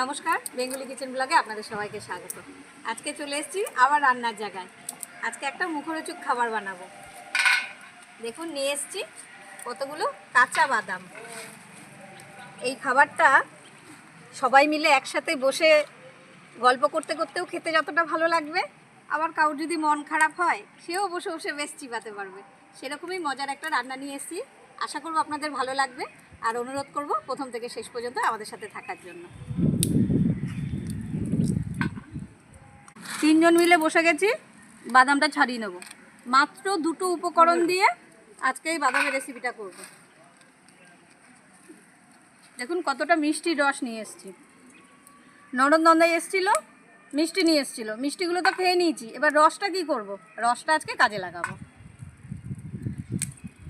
নমস্কার, Bengali kitchen ব্লগে আপনাদের সবাইকে স্বাগত। আজকে চলে এসেছি আবার রান্নার জায়গায়। আজকে একটা মুখরোচক খাবার বানাবো। দেখুন, নিয়ে এসেছি কতগুলো কাঁচা বাদাম। এই খাবারটা সবাই মিলে একসাথে বসে গল্প করতে করতেও খেতে যতটা ভালো লাগবে, আবার কারোর যদি মন খারাপ হয়, সেও বসে বসে বেশ চিবাতে পারবে। সেরকমই মজার একটা রান্না নিয়ে এসেছি। আশা করব আপনাদের ভালো লাগবে। আর অনুরোধ করব প্রথম থেকে শেষ পর্যন্ত আমাদের সাথে থাকার জন্য। তিনজন মিলে বসে গেছি, বাদামটা ছাড়িয়ে নেব। মাত্র দুটো উপকরণ দিয়ে আজকে এই বাদামের রেসিপিটা করব। দেখুন কতটা মিষ্টি রস নিয়ে এসেছি। নরমনন্দায় এসেছিল, মিষ্টি নিয়ে এসেছিল। মিষ্টিগুলো তো খেয়ে নিয়েছি। এবার রসটা কি করব? রসটা আজকে কাজে লাগাবো।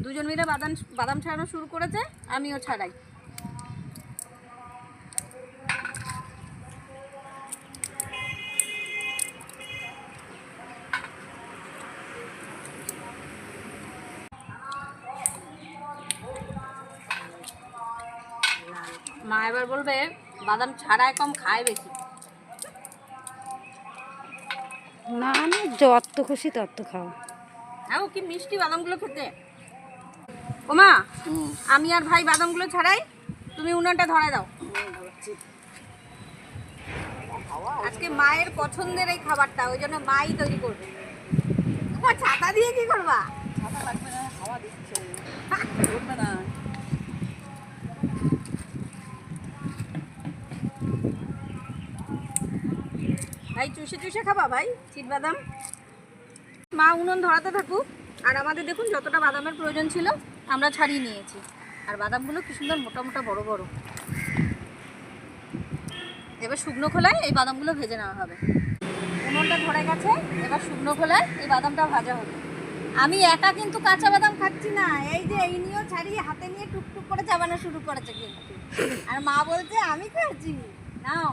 দুজন মিলে বাদাম বাদাম ছাড়ানো শুরু করেছে, আমিও ছাড়াই। মা এবার বলবে বাদাম ছাড়ায় কম খায় বেশি। না না যত খুশি তত খাও। হ্যাঁ ও কি মিষ্টি বাদামগুলো খেতে? ও মা আমি আর ভাই বাদামগুলো ছাড়াই তুমি উনানটা ধরে দাও। আজকে মায়ের পছন্দের এই খাবারটা ওই জন্য মাই তৈরি করবে। তোমার ছাতা দিয়ে কি করবা? ভাই, চুষে চুষে খাবা ভাই চিট বাদাম। মা উনুন ধরাতে থাকুক। আর আমাদের দেখুন, যতটা বাদামের প্রয়োজন ছিল, আমরা ছাড়িয়ে নিয়েছি। আর বাদামগুলো কি সুন্দর, মোটা মোটা, বড় বড়। এবার শুকনো খোলায় এই বাদামগুলো ভেজে নেওয়া হবে। উনুনটা ধরে গেছে, এবার শুকনো খোলায় এই বাদামটা ভাজা হবে। আমি একা কিন্তু কাঁচা বাদাম খাচ্ছি না, এই যে এই নিয়েও ছাড়িয়ে হাতে নিয়ে টুকটুক করে চাবানো শুরু করেছে কিন্তু। আর মা বলছে, আমি খাচ্ছি নাও।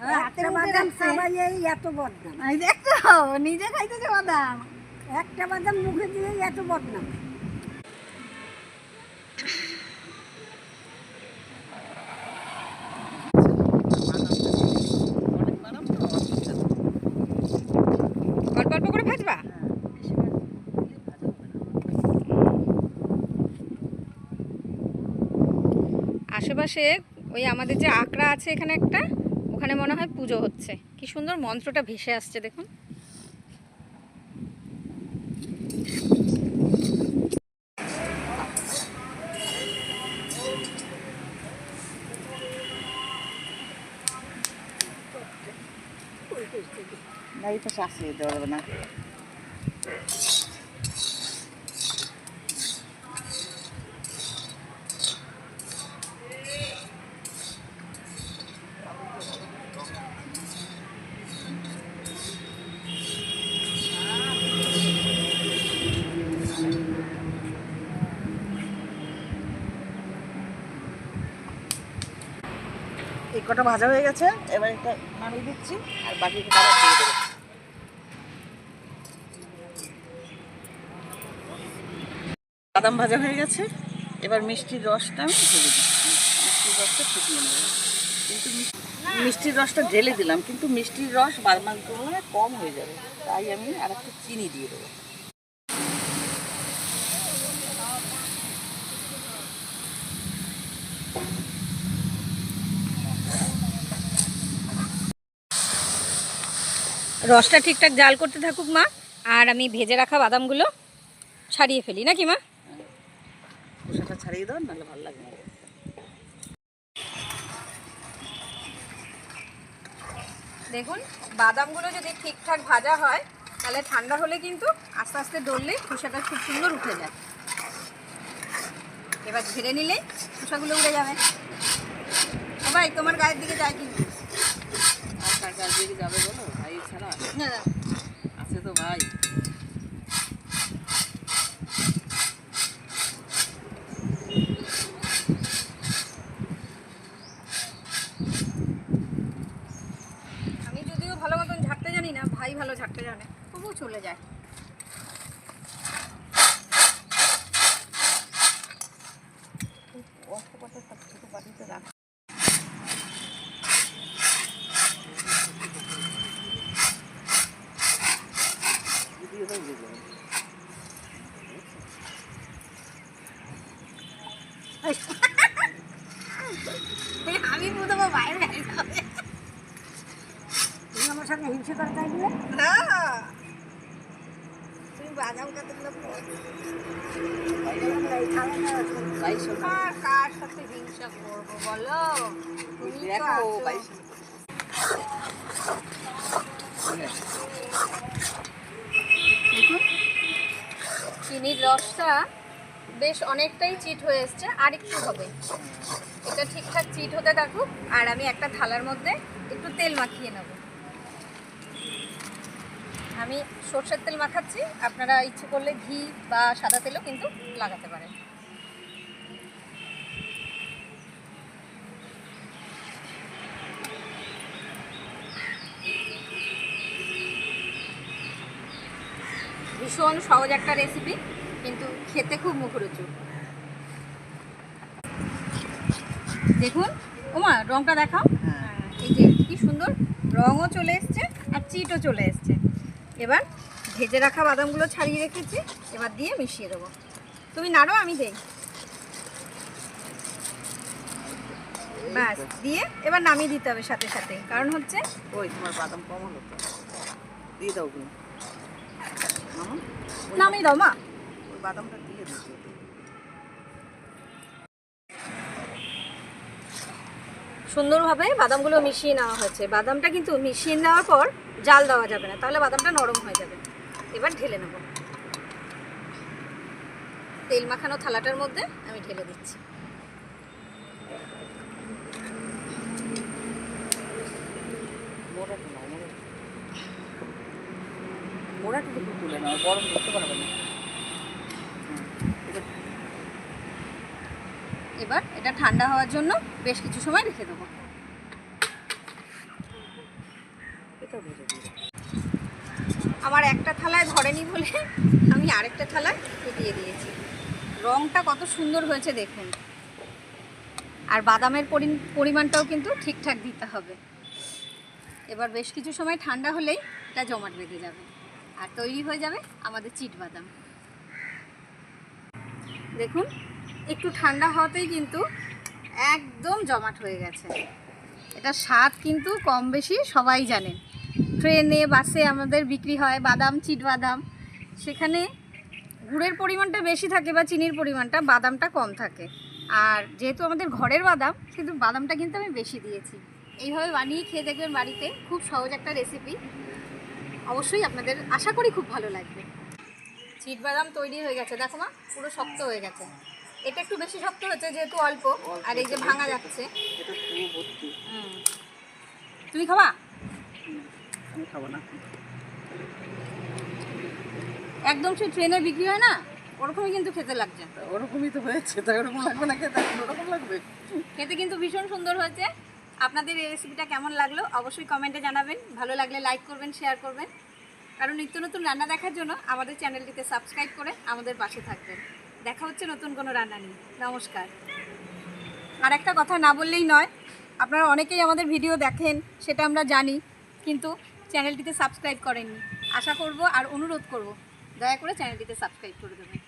একটা বাদাম চাবাইয়েই এত বদনাম। এই দেখো নিজে খাইতেছে বাদাম। একটা বাদাম মুখে দিয়েই এত বদনাম। আশেপাশে ওই আমাদের যে আকড়া আছে এখানে একটা? ওখানে মনে হয় পুজো হচ্ছে। কি সুন্দর মন্ত্রটা ভেসে আসছে দেখুন। আসিয়ে দেওয়া কটা ভাজা হয়ে গেছে, এবার এটা নামিয়ে দিচ্ছি, আর বাকি বাদাম ভাজা হয়ে গেছে, এবার মিষ্টির রসটা আমি দিচ্ছি। মিষ্টির রসটা কিন্তু মিষ্টি- মিষ্টির রসটা ঢেলে দিলাম, কিন্তু মিষ্টির রস বাদামের তুলনায় কম হয়ে যাবে, তাই আমি আর একটু চিনি দিয়ে দেবো। রসটা ঠিকঠাক জাল করতে থাকুক মা আর আমি ভেজে রাখা বাদামগুলো ছাড়িয়ে ফেলি নাকি মা? ছাড়িয়ে দাও নাহলে ভালো লাগবে দেখুন বাদামগুলো যদি ঠিকঠাক ভাজা হয় তাহলে ঠান্ডা হলে কিন্তু আস্তে আস্তে ডললে খোসাটা খুব সুন্দর উঠে যায়। এবার ঝেড়ে নিলে খোসাগুলো উড়ে যাবে। সবাই তোমার গায়ের দিকে যায় কিন্তু আর যাবে বলো? ভাই ছাড়া। আছে তো ভাই। আমি যদিও ভালো মতন ঝাড়তে জানি না ভাই ভালো ঝাড়তে জানে তবুও চলে যায় অল্প কটা ছোটো বাটিতে রাখ আমার সাথে হিংসে করে তাই বলে না তুমি বাদাম কতগুলো বাইশ হলো। কার সাথে হিংসা করব বলো? তুমি দেখো চিনির রসটা বেশ অনেকটাই চিট হয়ে এসছে আর একটু হবে। এটা ঠিকঠাক চিট হতে থাকুক আর আমি একটা থালার মধ্যে একটু তেল মাখিয়ে নেব। আমি সর্ষের তেল মাখাচ্ছি। আপনারা ইচ্ছে করলে ঘি বা সাদা তেলও কিন্তু লাগাতে পারেন। ভীষণ সহজ একটা রেসিপি কিন্তু খেতে খুব মুখরোচক। দেখুন ওমা রংটা দেখাও। হ্যাঁ। এই যে কি সুন্দর রঙও চলে এসছে আর চিটও চলে এসছে। এবার ভেজে রাখা বাদামগুলো ছাড়িয়ে রেখেছি এবার দিয়ে মিশিয়ে দেবো। তুমি নাড়ো আমি দেই। ব্যাস দিয়ে এবার নামিয়ে দিতে হবে সাথে সাথে কারণ হচ্ছে ওই তোমার বাদাম কম হলো দিয়ে দাও তুমি নামিয়ে দাও মা। ওই বাদামটা দিয়ে দিচ্ছি সুন্দরভাবে বাদামগুলো মিশিয়ে নেওয়া হয়েছে। বাদামটা কিন্তু মিশিয়ে নেওয়ার পর জাল দেওয়া যাবে না তাহলে বাদামটা নরম হয়ে যাবে। এবার ঢেলে নেব। তেল মাখানো থালাটার মধ্যে আমি ঢেলে দিচ্ছি। তুলে নাও গরম করতে পারবে না। এবার এটা ঠান্ডা হওয়ার জন্য বেশ কিছু সময় রেখে দেবো এটা ভেজে দিও আমার একটা থালায় ধরেনি বলে আমি আরেকটা থালায় দিয়ে দিয়েছি। রংটা কত সুন্দর হয়েছে দেখুন। আর বাদামের পরি- পরিমাণটাও কিন্তু ঠিকঠাক দিতে হবে। এবার বেশ কিছু সময় ঠান্ডা হলেই এটা জমাট বেঁধে যাবে। আর তৈরি হয়ে যাবে আমাদের চিট বাদাম। দেখুন, একটু ঠান্ডা হওয়াতেই কিন্তু একদম জমাট হয়ে গেছে। এটা স্বাদ কিন্তু কম বেশি সবাই জানেন ট্রেনে বাসে আমাদের বিক্রি হয় বাদাম চিট বাদাম সেখানে গুড়ের পরিমাণটা বেশি থাকে বা চিনির পরিমাণটা বাদামটা কম থাকে। আর যেহেতু আমাদের ঘরের বাদাম কিন্তু বাদামটা কিন্তু আমি বেশি দিয়েছি। এইভাবে বানিয়ে খেয়ে দেখবেন বাড়িতে খুব সহজ একটা রেসিপি অবশ্যই আপনাদের আশা করি খুব ভালো লাগবে। চিট বাদাম তৈরি হয়ে গেছে। দেখো মা পুরো শক্ত হয়ে গেছে। এটা একটু বেশি শক্ত হচ্ছে যেহেতু অল্প আর এই যে ভাঙা যাচ্ছে। তুমি খাবা? আমি খাব না। একদম সে ট্রেনে বিক্রি হয় না? ওরকমই কিন্তু খেতে লাগছে। ওরকমই তো হয়েছে তাই ওরকম লাগবে না খেতে? ওরকম লাগবে? খেতে কিন্তু ভীষণ সুন্দর হয়েছে। আপনাদের এই রেসিপিটা কেমন লাগল অবশ্যই কমেন্টে জানাবেন। ভালো লাগলে লাইক করবেন শেয়ার করবেন। কারণ নিত্য নতুন রান্না দেখার জন্য আমাদের চ্যানেলটিতে সাবস্ক্রাইব করে আমাদের পাশে থাকবেন। দেখা হচ্ছে নতুন কোনো রান্না নিয়ে। নমস্কার। আর একটা কথা না বললেই নয় আপনারা অনেকেই আমাদের ভিডিও দেখেন সেটা আমরা জানি। কিন্তু চ্যানেলটিতে সাবস্ক্রাইব করেননি। আশা করব আর অনুরোধ করব দয়া করে চ্যানেলটিতে সাবস্ক্রাইব করে দেবেন।